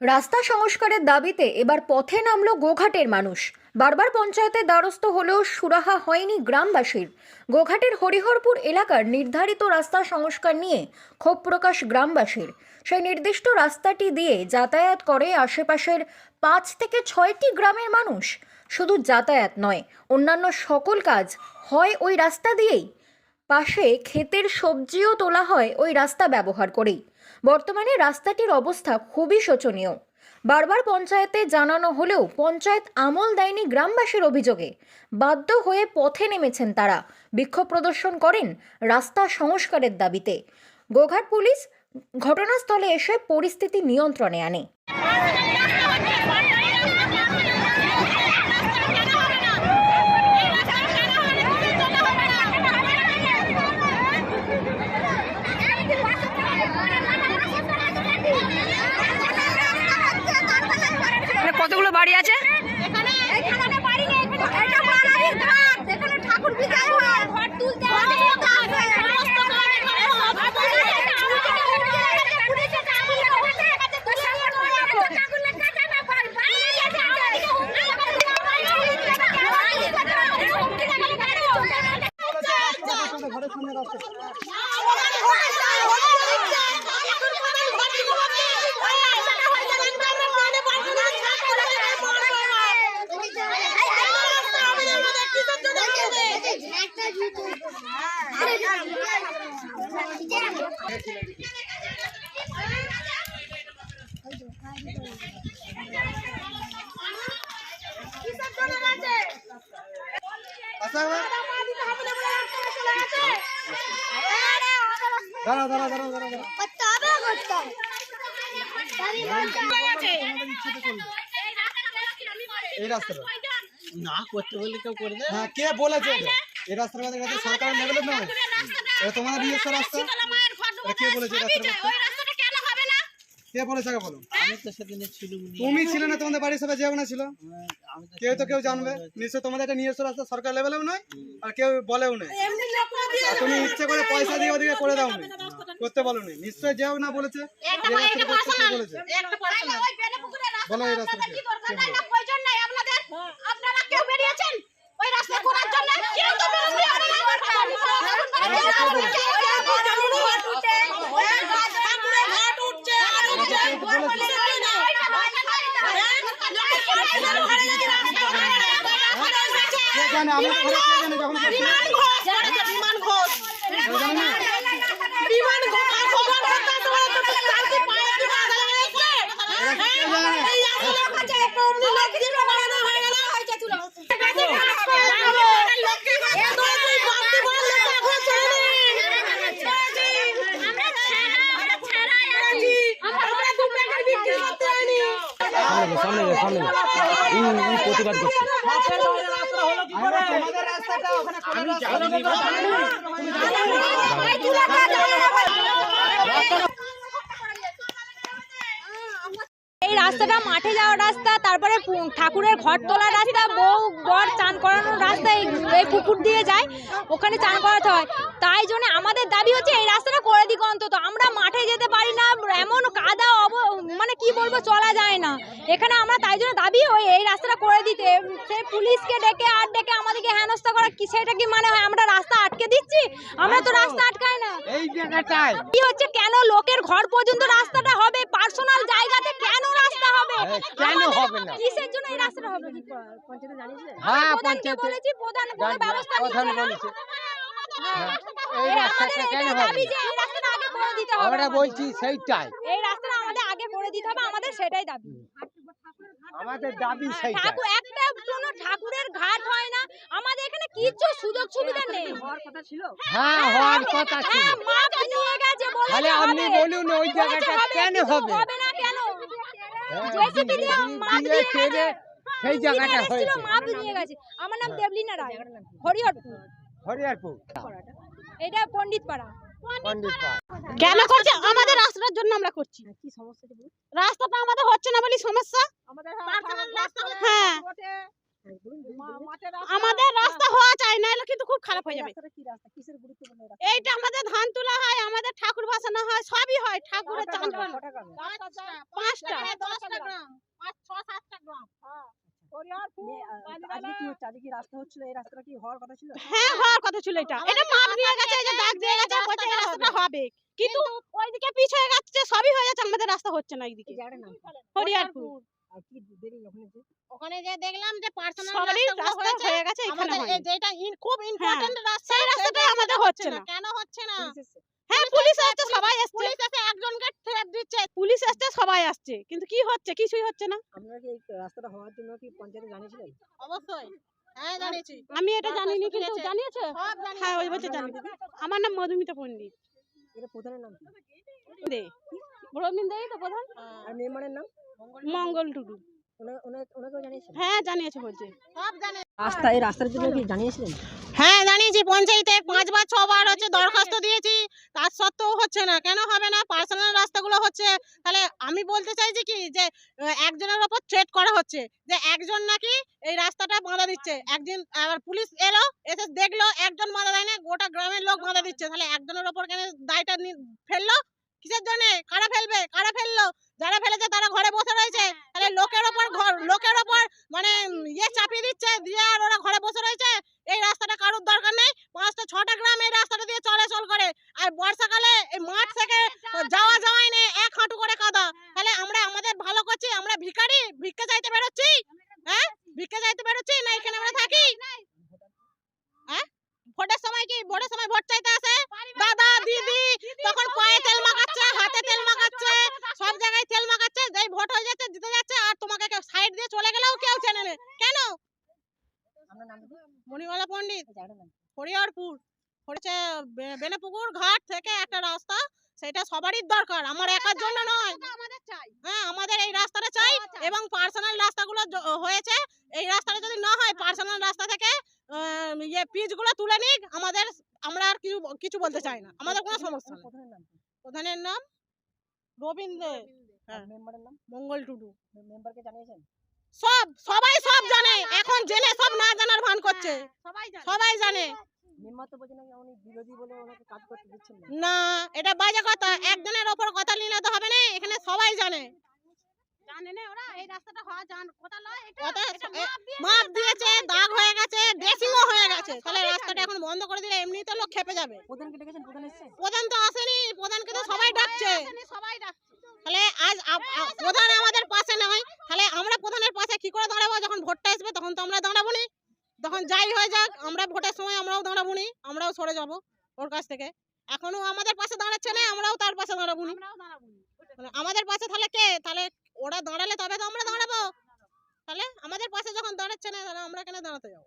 রাস্তা সংস্কারের দাবিতে এবার পথে নামলো গোঘাটের মানুষ। বারবার পঞ্চায়েতের দ্বারস্থ হলেও সুরাহা হয়নি গ্রামবাসীর। গোঘাটের হরিহরপুর এলাকার নির্ধারিত রাস্তা সংস্কার নিয়ে ক্ষোভ প্রকাশ গ্রামবাসীর। সেই নির্দিষ্ট রাস্তাটি দিয়ে যাতায়াত করে আশেপাশের পাঁচ থেকে ছয়টি গ্রামের মানুষ। শুধু যাতায়াত নয়, অন্যান্য সকল কাজ হয় ওই রাস্তা দিয়েই। পাশে ক্ষেতের সবজিও তোলা হয় ওই রাস্তা ব্যবহার করেই। বর্তমানে রাস্তাটির অবস্থা খুবই শোচনীয়। বারবার পঞ্চায়েতে জানানো হলেও পঞ্চায়েত আমল দেয়নি গ্রামবাসীর অভিযোগে। বাধ্য হয়ে পথে নেমেছেন তারা। বিক্ষোভ প্রদর্শন করেন রাস্তা সংস্কারের দাবিতে। গোঘাট পুলিশ ঘটনাস্থলে এসে পরিস্থিতি নিয়ন্ত্রণে আনে। এখানে কতগুলো বাড়ি আছে এখানে এখানে বাড়ি নেই এখানে এটা বাড়ির ঘাট এখানে ঠাকুর বিদায় হয় ঘর তুলতে হয় সমস্ত কাজ হয় সমস্ত কাজ এখানে সব পুলিশের আগুন লেগেছে তো সামনে করে আগুন লেগেছে না বাড়ি বাড়ি গেছে এই রাস্তাটা না করতে বললে কেউ করে দেয় হ্যাঁ কে বলেছে? এই রাস্তার এটা সরকারের লেভেলে নয়। এটা তোমাদের নিজস্ব রাস্তা। কে বলেছে কে বলেছে আগে বলো আমি তো সেদিনে ছিল তুমি ছিলে না তোমাদের বাড়ির সবাই যেও না ছিল কেউ তো কেউ জানবে নিশ্চয় তোমাদের একটা নিজস্ব রাস্তা সরকার লেভেলেও নয় আর কেউ বলেও নেই তুমি ইচ্ছে করে পয়সা দিয়ে ওদিকে করে দাও নি করতে বলো নি নিশ্চয় যেও না বলেছে বলেছে বলো এই রাস্তাটা কে? কে বলেছে? প্রয়োজন নাই আপনাদের আপনারা কেউ বেরিয়েছেন ওই রাস্তা করার জন্য কেউ তো বেরোননি জানে আমি তো ঘরে কে জানে যখন করছি? কেউ জানে না? এরা কি কেউ জানে না? আমরা তোমাদের রাস্তাটা ওখানে করে দাও। এই রাস্তাটা মাঠে যাওয়ার রাস্তা, তারপরে ঠাকুরের ঘর তোলার রাস্তা, বউ বর চান করানোর রাস্তা, এই পুকুর দিয়ে যায়, ওখানে চান করাতে হয় তাই জন্য আমাদের দাবি হচ্ছে এই রাস্তাটা করে দিক অন্তত আমরা মাঠে যেতে পারি না, এমন কাদা অব মানে কি বলব চলা যায় না। এখানে আমরা তাই জন্য দাবি ওই এই রাস্তাটা করে দিতে। সে পুলিশকে ডেকে আর ডেকে আমাদেরকে হেনস্থা করা কি সেটা কি মানে হয়? আমরা রাস্তা আটকে দিচ্ছি? আমরা তো রাস্তা আটকাই না। এই জায়গাটায়। কি হচ্ছে? কেন লোকের ঘর পর্যন্ত রাস্তাটা হবে? পার্সোনাল জায়গাতে কেন রাস্তা হবে? কেন হবে না? কিসের জন্য এই রাস্তাটা হবে? পঞ্চায়েতে জানিস হ্যাঁ, পঞ্চায়েতে বলেছি প্রধান ব্যবস্থা এই এই রাস্তাটা কেন হবে। দাবি না? যে এই রাস্তাটা আগে করে দিতে হবে। আমরা বলছি সেইটাই। এই রাস্তাটা আমাদের আগে করে দিতে হবে আমাদের সেটাই দাবি। আমাদের দাবি সেইটাই। ঠাকুর একটা কোনো ঠাকুরের ঘাট হয় না। আমাদের এখানে কিচ্ছু সুযোগ সুবিধা নেই। হ্যাঁ হওয়ার কথা ছিল? নিয়ে গেছে বলেছে তাহলে আপনি বলুন ওই জায়গাটা কেন হবে হবে? না কেন? হ্যাঁ, জেসিপি দিয়ে মাপ দিয়ে দিয়ে গেছে। সেই জায়গাটা হয়েছে। মাপ নিয়ে গেছে। আমার নাম দেবলিনা রায় হরিহরপুর হরিয়ারপুর। এটা পণ্ডিত পাড়া পণ্ডিত পাড়। কেন করছে? আমাদের রাস্তার জন্য আমরা করছি। রাস্তাটা আমাদের হচ্ছে না বলি সমস্যা? হ্যাঁ। আমাদের রাস্তা হওয়া চাই না হলে কিন্তু খুব খারাপ হয়ে যাবে। এইটা আমাদের ধান তোলা হয় আমাদের ঠাকুর ভাসানো হয় সবই হয় ঠাকুরের চান পাঁচটা। আজকে কি হচ্ছে আজকে কি রাস্তা হচ্ছিল? এই রাস্তাটা কি হওয়ার কথা ছিল? হ্যাঁ হওয়ার কথা ছিল এটা। এটা মাপ দিয়ে গেছে এই যে দাগ দিয়ে গেছে বলছে এই রাস্তাটা হবে। কিন্তু ওইদিকে পিছিয়ে যাচ্ছে সবই হয়ে যাচ্ছে আমাদের রাস্তা হচ্ছে না এইদিকে? হরিয়ারপুর। ওখানে যে? দেখলাম যে পার্সোনাল রাস্তা হয়ে গেছে এখানে আমাদের এই হয়নি। যেটা খুব ইম্পর্টেন্ট রাস্তা সেই রাস্তাটাই আমাদের হচ্ছে না কেন হচ্ছে না? হ্যাঁ পুলিশ আসছে সবাই আসছে। পুলিশ এসে একজনকে দিচ্ছে। পুলিশ আসছে সবাই আসছে। কিন্তু কি হচ্ছে? কিছুই হচ্ছে না। আপনারা কি এই রাস্তাটা হওয়ার জন্য কি পঞ্চায়েতে জানিয়েছিলেন? অবশ্যই। হ্যাঁ জানিয়েছি। আমি এটা জানিনি কিন্তু জানিয়েছে? হ্যাঁ ওই জানি আমার নাম মধুমিতা পণ্ডিত। এটা প্রধানের নাম কি? দে। দেই তো প্রধান? আর মেম্বারের নাম? মঙ্গল টুডু। হ্যাঁ জানিয়েছে বলছে। রাস্তা এই রাস্তার জন্য কি জানিয়েছিলেন? হ্যাঁ জানিয়েছি পঞ্চায়েতে পাঁচবার ছবার হচ্ছে দরখাস্ত দিয়েছি। তার সত্ত্বেও হচ্ছে না। কেন হবে না? পার্সোনাল রাস্তাগুলো হচ্ছে, তাহলে আমি বলতে চাইছি কি যে একজনের ওপর থ্রেট করা হচ্ছে যে একজন নাকি এই রাস্তাটা বাঁধা দিচ্ছে। একদিন আবার পুলিশ এলো, এসে দেখল একজন বাঁধা দেয় না গোটা গ্রামের লোক বাঁধা দিচ্ছে। তাহলে একজনের ওপর কেন দায়টা ফেলল? কিসের জন্য? কারা ফেলবে? কারা ফেলল? যারা ফেলেছে তারা ঘরে বসে রয়েছে। তাহলে লোকের ওপর ঘর, লোকের ওপর মানে ইয়ে চাপিয়ে দিচ্ছে, দিয়ে আর ওরা ঘরে বসে রয়েছে এই রাস্তাটা কারোর দরকার নেই পাঁচটা ছটা গ্রাম এই রাস্তাটা দিয়ে চলাচল করে আর বর্ষাকালে এই মাঠ থেকে যাওয়া যাওয়াই নেই এক হাঁটু করে কাদা তাহলে আমরা আমাদের ভালো করছি আমরা ভিখারি ভিক্ষা চাইতে বেরোচ্ছি হ্যাঁ ভিক্ষা চাইতে বেরোচ্ছি না এখানে আমরা থাকি হ্যাঁ ভোটের সময় কি ভোটের সময় ভোট চাইতে আসে দাদা দিদি তখন পায়ে তেল মাখাচ্ছে হাতে তেল মাখাচ্ছে সব জায়গায় তেল মাখাচ্ছে যেই ভোট হয়ে যাচ্ছে জিতে যাচ্ছে আর তোমাকে সাইড দিয়ে চলে গেলেও কেউ চেনে না কেন আপনার নাম দিদি? মণিমালা পণ্ডিত এই জায়গাটার নাম কি? হরিহরপুর হচ্ছে বেনেপুকুর ঘাট থেকে একটা রাস্তা সেটা সবারই দরকার আমার একার জন্য নয়। হ্যাঁ আমাদের এই রাস্তাটা চাই এবং পার্সোনাল রাস্তাগুলো হয়েছে। এই রাস্তাটা যদি না হয় পার্সোনাল রাস্তা থেকে ইয়ে পিচগুলো তুলে নিক আমাদের আমরা আর কিছু কিছু বলতে চাই না। আমাদের কোনো সমস্যা নেই। প্রধানের নাম? রবীন্দ্র হ্যাঁ। মেম্বারের নাম? মঙ্গল টুডু। মেম্বারকে জানিয়েছেন? সব সবাই সব জানে এখন জেনে সব না জানার ভান করছে। সবাই জানে। না না। এটা বাজে কথা। একজনের ওপর কথা নিলে তো হবে না এখানে সবাই জানে। জানে না ওরা এই রাস্তাটা হওয়া জান কথা লয় এটা কথা এটা এ- মাপ দিয়েছে দাগ হয়ে গেছে ড্রেসিংও হয়ে গেছে। তাহলে রাস্তাটা এখন বন্ধ করে দিলে এমনি তো লোক খেপে যাবে। প্রধান তো আসেনি প্রধানকে তো সবাই ডাকছে। সবাই ডাকছে তাহলে আজ প্রধান আমাদের পাশে নয় তাহলে আমরা প্রধানের পাশে কি করে দাঁড়াবো যখন ভোটটা আসবে তখন তো আমরা দাঁড়াবো নি তখন যাই হয়ে যাক আমরা ভোটের সময় আমরাও দাঁড়াবো নি আমরাও সরে যাব ওর কাছ থেকে। এখনও আমাদের পাশে দাঁড়াচ্ছে না আমরাও তার পাশে দাঁড়াবো নি মানে আমাদের পাশে তাহলে কে? তাহলে ওরা দাঁড়ালে তবে তো আমরা দাঁড়াবো। তাহলে আমাদের পাশে যখন দাঁড়াচ্ছে না তাহলে আমরা কেন দাঁড়াতে যাব?